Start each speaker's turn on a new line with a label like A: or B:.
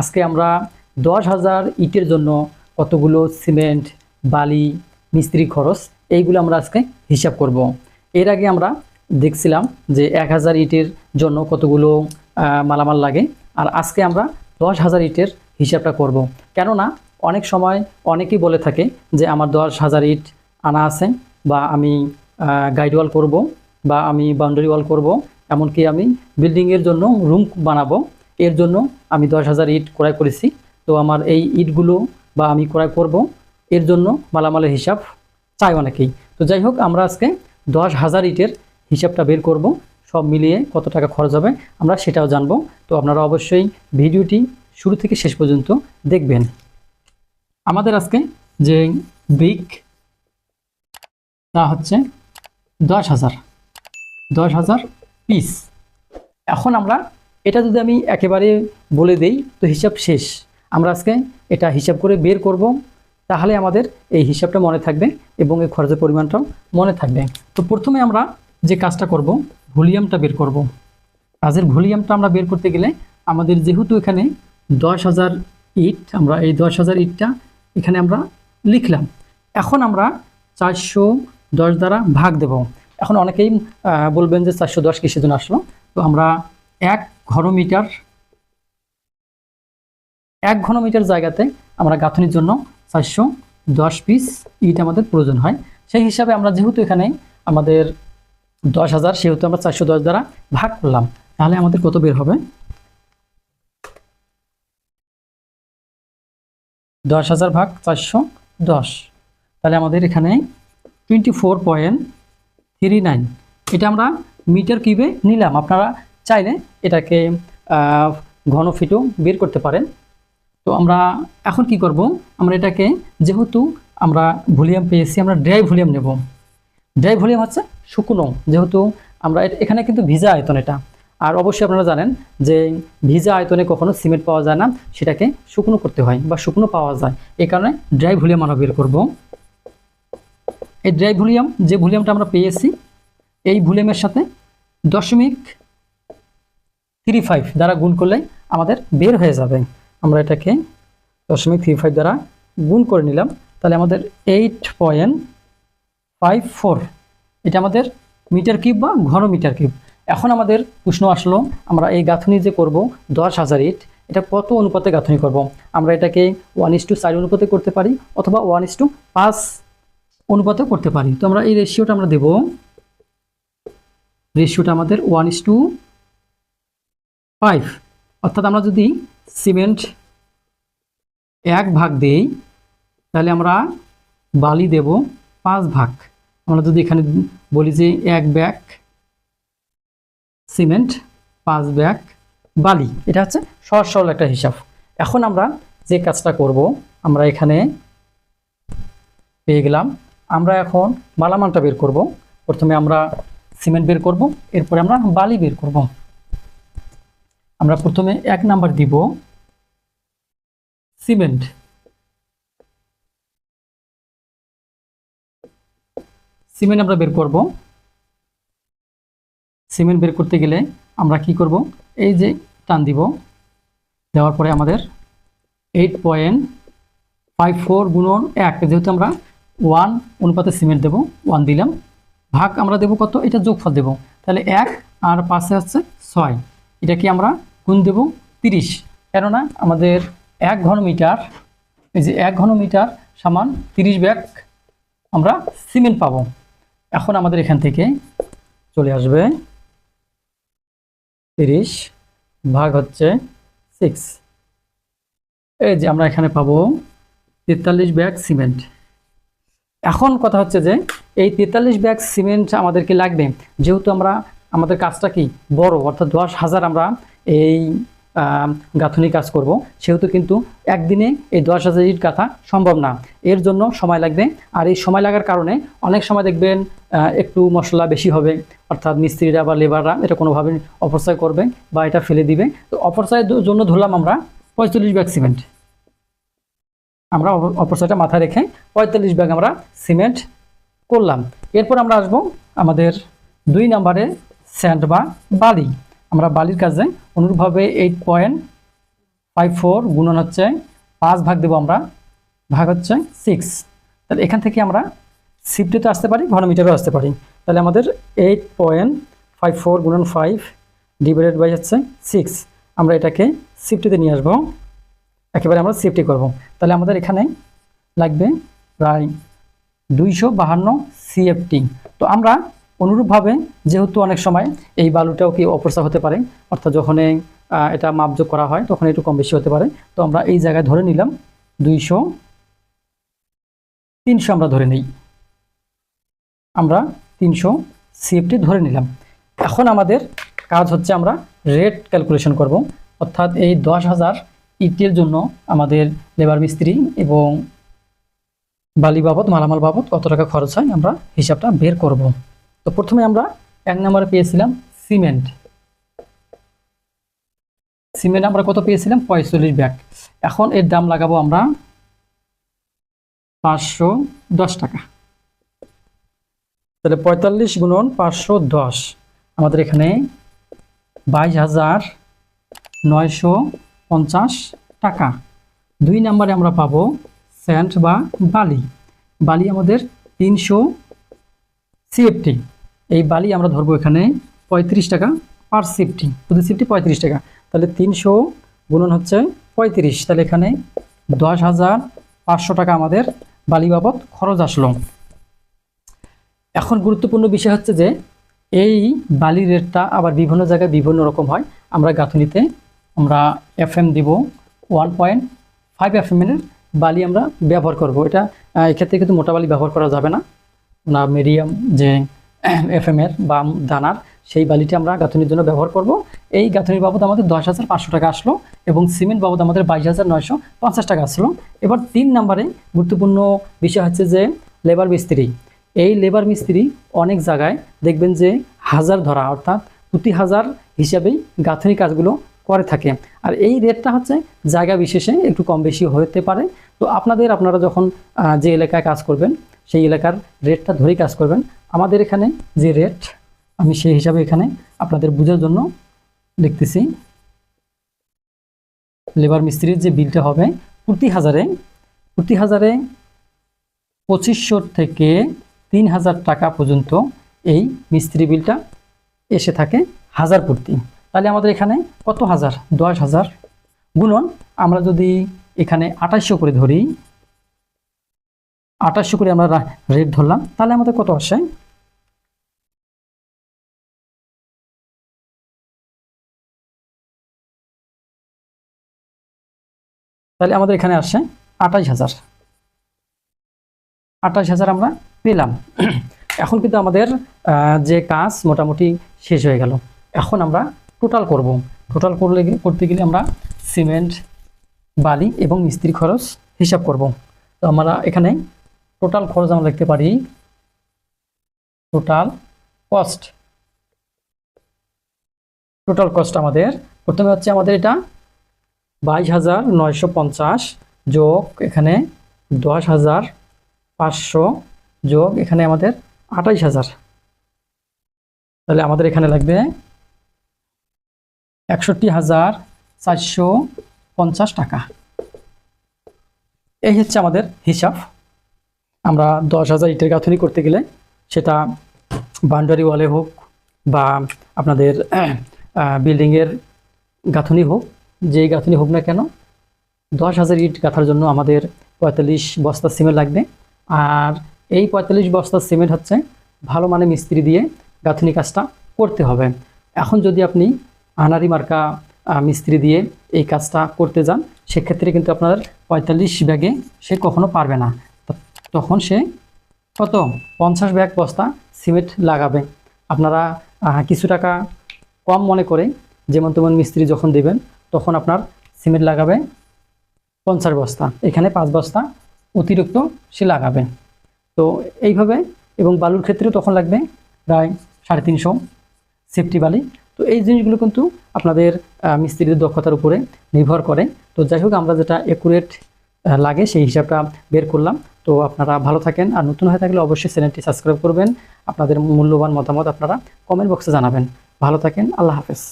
A: আজকে আমরা দশ হাজার ইটের জন্য কতগুলো সিমেন্ট, বালি, মিস্ত্রি খরচ, এইগুলো আমরা আজকে হিসাব করব। এর আগে আমরা দেখছিলাম যে এক হাজার ইটের জন্য কতগুলো মালামাল লাগে আর আজকে আমরা দশ হাজার ইটের হিসাবটা করব। কেননা অনেক সময় অনেকেই বলে থাকে যে আমার দশ হাজার ইট আনা আছে বা আমি গাইড ওয়াল করব বা আমি বাউন্ডারি ওয়াল করব এমনকি আমি বিল্ডিংয়ের জন্য রুম বানাবো এর জন্য আমি দশ হাজার ইট ক্রয় করেছি। তো আমার এই ইটগুলো বা আমি ক্রয় করব। এর জন্য মালামালের হিসাব চাই অনেকেই। তো যাই হোক, আমরা আজকে দশ হাজার ইটের হিসাবটা বের করব। সব মিলিয়ে কত টাকা খরচ হবে আমরা সেটাও জানব। তো আপনারা অবশ্যই ভিডিওটি শুরু থেকে শেষ পর্যন্ত দেখবেন। আমাদের আজকে যে ব্রিক, তা হচ্ছে দশ হাজার দশ হাজার পিস। এখন আমরা এটা যদি আমি একেবারে বলে দেই, তো হিসাব শেষ। আমরা আজকে এটা হিসাব করে বের করব, তাহলে আমাদের এই হিসাবটা মনে থাকবে এবং এই খরচের পরিমাণটাও মনে থাকবে। তো প্রথমে আমরা যে কাজটা করব, ভলিউমটা বের করব। কাজের ভলিউমটা আমরা বের করতে গেলে আমাদের যেহেতু এখানে দশ হাজার ইট, আমরা এই দশ হাজার ইটটা এখানে আমরা লিখলাম। এখন আমরা চারশো দশ দ্বারা ভাগ দেব। এখন অনেকেই বলবেন যে চারশো দশ কিসের জন্য আসলো? তো আমরা এক ঘনমিটার এক ঘনমিটার জায়গাতে আমরা গাঁথনির জন্য চারশো দশ পিস ইট আমাদের প্রয়োজন হয়। সেই হিসাবে আমরা যেহেতু এখানে আমাদের দশ হাজার, সেহেতু আমরা চারশো দশ দ্বারা ভাগ করলাম, তাহলে আমাদের কত বের হবে? দশ হাজার ভাগ চারশো দশ। তাহলে আমাদের এখানে twenty four point three nine এটা আমরা মিটার কিউবে নিলাম। আপনারা চাইলে এটাকে ঘন ফিটও বের করতে পারেন। তো আমরা এখন কি করব? আমরা এটাকে, যেহেতু আমরা ভলিউম পেয়েছি, আমরা ড্রাই ভলিউম নেব। ড্রাই ভলিউম হচ্ছে শুকনো, যেহেতু আমরা এখানে কিন্তু ভিজা আয়তন এটা। আর অবশ্যই আপনারা জানেন যে ভিজা আয়তনে কখনো সিমেন্ট পাওয়া যায় না, সেটাকে শুকনো করতে হয় বা শুকনো পাওয়া যায়। এই কারণে ড্রাই ভলিউম আমরা বের করব। এই ড্রাই ভলিউম, যে ভলিউমটা আমরা পেয়েছি, এই ভলিউমের সাথে দশমিক থ্রি ফাইভ দ্বারা গুণ করলে আমাদের বের হয়ে যাবে। আমরা এটাকে দশমিক থ্রি ফাইভ দ্বারা গুণ করে নিলাম। তাহলে আমাদের এইট পয়েন্ট ফাইভ ফোর এটা আমাদের মিটার কিউব বা ঘন মিটার কিউব। এখন আমাদের প্রশ্ন আসলো, আমরা এই গাঁথনি যে করব, দশ হাজার ইট এটা কত অনুপাতে গাঁথনি করব? আমরা এটাকে ওয়ান ইস টু চার অনুপাতে করতে পারি, অথবা ওয়ান ইস টু পাঁচ অনুপাতে করতে পারি। তো আমরা এই রেশিওটা আমরা দেব। রেশিওটা আমাদের ওয়ান ইস টু ফাইভ অর্থাৎ আমরা যদি সিমেন্ট এক ভাগ দেই, তাহলে আমরা বালি দেব পাঁচ ভাগ। আমরা যদি এখানে বলি যে এক ব্যাগ সিমেন্ট পাঁচ ব্যাগ বালি। এটা হচ্ছে সহজ সরল একটা হিসাব। এখন আমরা যে কাজটা করব, আমরা এখানে পেয়ে গেলাম। আমরা এখন মালামালটা বের করব। প্রথমে আমরা সিমেন্ট বের করব, এরপরে আমরা বালি বের করব। আমরা প্রথমে এক নাম্বার দিব সিমেন্ট। সিমেন্ট আমরা বের করব। সিমেন্ট বের করতে গেলে আমরা কি করব? এই যে টান দিব। দেওয়ার পরে আমাদের এইট পয়েন্ট ফাইভ ফোর গুণন এক, যেহেতু আমরা ওয়ান অনুপাতে সিমেন্ট দেব ওয়ান দিলাম। ভাগ আমরা দেব কত? এটা যোগফল দেব। তাহলে এক আর পাশে হচ্ছে ছয়। এটা কি আমরা গুণ দেব? তিরিশ। কেননা আমাদের এক ঘন মিটার এই যে এক ঘন মিটার সমান তিরিশ ব্যাগ আমরা সিমেন্ট পাবো। এখন আমাদের এখান থেকে চলে আসবে তিরিশ ভাগ হচ্ছে সিক্স। এই যে আমরা এখানে পাবো তেতাল্লিশ ব্যাগ সিমেন্ট। এখন কথা হচ্ছে যে এই তেতাল্লিশ ব্যাগ সিমেন্ট আমাদেরকে লাগবে। যেহেতু আমরা আমাদের কাজটা কি? বড়, অর্থাৎ দশ হাজার আমরা এই গাঁথনি কাজ করব। সেহেতু কিন্তু একদিনে এই দশ হাজার ইট গাঁথা সম্ভব না। এর জন্য সময় লাগবে। আর এই সময় লাগার কারণে অনেক সময় দেখবেন একটু মশলা বেশি হবে। অর্থাৎ মিস্ত্রিরা বা লেবাররা এটা কোনোভাবে অপচয় করবে বা এটা ফেলে দিবে। তো অপচয়ের জন্য ধরলাম আমরা পঁয়তাল্লিশ ব্যাগ সিমেন্ট। আমরা অপ- অপচয়টা মাথায় রেখে পঁয়তাল্লিশ ব্যাগ আমরা সিমেন্ট করলাম। এরপর আমরা আসব আমাদের দুই নম্বরে স্যান্ড বা বালি। আমরা বালির কাজে অনুরূপভাবে এইট পয়েন্ট ফাইভ ফোর গুণন হচ্ছে পাঁচ ভাগ দেবো আমরা, ভাগ হচ্ছে সিক্স তাহলে এখান থেকে আমরা সিফটিতে আসতে পারি, ঘনমিটারও আসতে পারি। তাহলে আমাদের এইট পয়েন্ট ফাইভ ফোর গুণন ফাইভ ডিভাইডেড বাই হচ্ছে সিক্স আমরা এটাকে সিফটিতে নিয়ে আসব। একেবারে আমরা সেফটি করব। তাহলে আমাদের এখানে লাগবে প্রায় দুইশো বাহান্ন সিএফটি তো আমরা অনুরূপভাবে যেহেতু অনেক সময় এই বালুটাও কি অপরচা হতে পারে, অর্থাৎ যখন এটা মাপযোগ করা হয় তখন একটু কম বেশি হতে পারে। তো আমরা এই জায়গায় ধরে নিলাম দুইশো, তিনশো আমরা ধরে নিই। আমরা তিনশো সিএফটি ধরে নিলাম। এখন আমাদের কাজ হচ্ছে আমরা রেট ক্যালকুলেশন করব। অর্থাৎ এই দশ হাজার ইটের জন্য আমাদের লেবার মিস্ত্রি এবং বালি বাবদ, মালামাল বাবদ কত টাকা খরচ হয় আমরা হিসাবটা বের করব। তো প্রথমে আমরা এক নম্বরে পেয়েছিলাম সিমেন্ট। সিমেন্ট আমরা কত পেয়েছিলাম? পঁয়তাল্লিশ ব্যাগ। এখন এর দাম লাগাবো আমরা পাঁচশো দশ টাকা। তাহলে পঁয়তাল্লিশ গুণন পাঁচশো দশ। আমাদের এখানে বাইশ হাজার নয়শো পঞ্চাশ টাকা। দুই নম্বরে আমরা পাবো স্যান্ড বা বালি। বালি আমাদের তিনশো সিএফটি এই বালি আমরা ধরবো এখানে পঁয়ত্রিশ টাকা পার সিফটি প্রতি সিফটি পঁয়ত্রিশ টাকা। তাহলে তিনশো গুণন হচ্ছে পঁয়ত্রিশ। তাহলে এখানে দশ হাজার পাঁচশো টাকা আমাদের বালি বাবদ খরচ আসলো। এখন গুরুত্বপূর্ণ বিষয় হচ্ছে যে, এই বালির রেটটা আবার বিভিন্ন জায়গায় বিভিন্ন রকম হয়। আমরা গাঁথনিতে আমরা এফ এম দিব one point five F M এর বালি আমরা ব্যবহার করব। এটা এক্ষেত্রে কিন্তু মোটা বালি ব্যবহার করা যাবে না। না মিডিয়াম যে এফ এম এর বা দানার সেই বালিটি আমরা গাঁথনির জন্য ব্যবহার করব। এই গাঁথনির বাবদ আমাদের দশ হাজার পাঁচশো টাকা আসলো এবং সিমেন্ট বাবদ আমাদের বাইশ হাজার নয়শো পঞ্চাশ টাকা আসলো। এবার তিন নম্বরে গুরুত্বপূর্ণ বিষয় হচ্ছে যে লেবার মিস্ত্রি। এই লেবার মিস্ত্রি অনেক জায়গায় দেখবেন যে হাজার ধরা অর্থাৎ প্রতি হাজার হিসাবেই গাঁথনি কাজগুলো করে থাকে। আর এই রেটটা হচ্ছে জায়গা বিশেষে একটু কম বেশি হতে পারে। তো আপনাদের, আপনারা যখন যে এলাকায় কাজ করবেন সেই এলাকার রেটটা ধরেই কাজ করবেন। আমাদের এখানে যে রেট, আমি সেই হিসাবে এখানে আপনাদের বোঝার জন্য লিখতেছি লেবার মিস্ত্রির যে বিলটা হবে প্রতি হাজারে প্রতি হাজারে পঁচিশশো থেকে তিন হাজার টাকা পর্যন্ত এই মিস্ত্রি বিলটা এসে থাকে হাজার প্রতি। তাহলে আমাদের এখানে কত হাজার? দশ হাজার। গুণন আমরা যদি এখানে আঠাশশো করে ধরি আঠাশশো করে আমরা রেট ধরলাম। তাহলে আমাদের কত আসে? তাহলে আমাদের এখানে আসে আঠাশ হাজার। আঠাশ হাজার আমরা পেলাম। এখন কিন্তু আমাদের যে কাজ মোটামুটি শেষ হয়ে গেল। এখন আমরা টোটাল করব। টোটাল করলে করতে গেলে আমরা সিমেন্ট বালি এবং মিস্ত্রি খরচ হিসাব করব। তো আমরা এখানে টোটাল খরচ আমরা লিখতে পারি। টোটাল কস্ট টোটাল কস্ট আমাদের। প্রথমে হচ্ছে আমাদের এটা বাইশ হাজার নয়শো পঞ্চাশ যোগ এখানে দশ হাজার পাঁচশো যোগ এখানে আমাদের আঠাইশ হাজার। তাহলে আমাদের এখানে লাগবে একষট্টি হাজার চারশো পঞ্চাশ টাকা। এই হচ্ছে আমাদের হিসাব। আমরা দশ হাজার ইটের গাঁথনি করতে গেলে সেটা বাউন্ডারি ওয়ালে হোক বা আপনাদের বিল্ডিংয়ের গাঁথনি হোক, যেই গাঁথনি হোক না কেন, দশ হাজার ইট গাঁথার জন্য আমাদের পঁয়তাল্লিশ বস্তা সিমেন্ট লাগবে। আর এই পঁয়তাল্লিশ বস্তা সিমেন্ট হচ্ছে ভালো মানে মিস্ত্রি দিয়ে গাঁথনি কাজটা করতে হবে। এখন যদি আপনি আনারি মার্কা মিস্ত্রি দিয়ে এই কাজটা করতে যান, সেক্ষেত্রে কিন্তু আপনার পঁয়তাল্লিশ ব্যাগে সে কখনো পারবে না। তখন সে কত? পঞ্চাশ ব্যাগ বস্তা সিমেন্ট লাগাবে। আপনারা কিছু টাকা কম মনে করে যেমন তেমন মিস্ত্রি যখন দেবেন, তখন আপনার সিমেন্ট লাগাবে পঞ্চাশ বস্তা। এখানে পাঁচ বস্তা অতিরিক্ত সে লাগাবে। তো এইভাবে এবং বালুর ক্ষেত্রেও তখন লাগবে প্রায় সাড়ে তিনশো সেফটি বালি। তো এই জিনিসগুলো কিন্তু আপনাদের মিস্ত্রিদের দক্ষতার উপরে নির্ভর করে। তো যাই হোক, আমরা যেটা একুরেট লাগে সেই হিসাবটা বের করলাম। তো আপনারা ভালো থাকেন। আর নতুন হয়ে থাকলে অবশ্যই চ্যানেলটি সাবস্ক্রাইব করবেন। আপনাদের মূল্যবান মতামত আপনারা কমেন্ট বক্সে জানাবেন। ভালো থাকেন। আল্লাহ হাফেজ।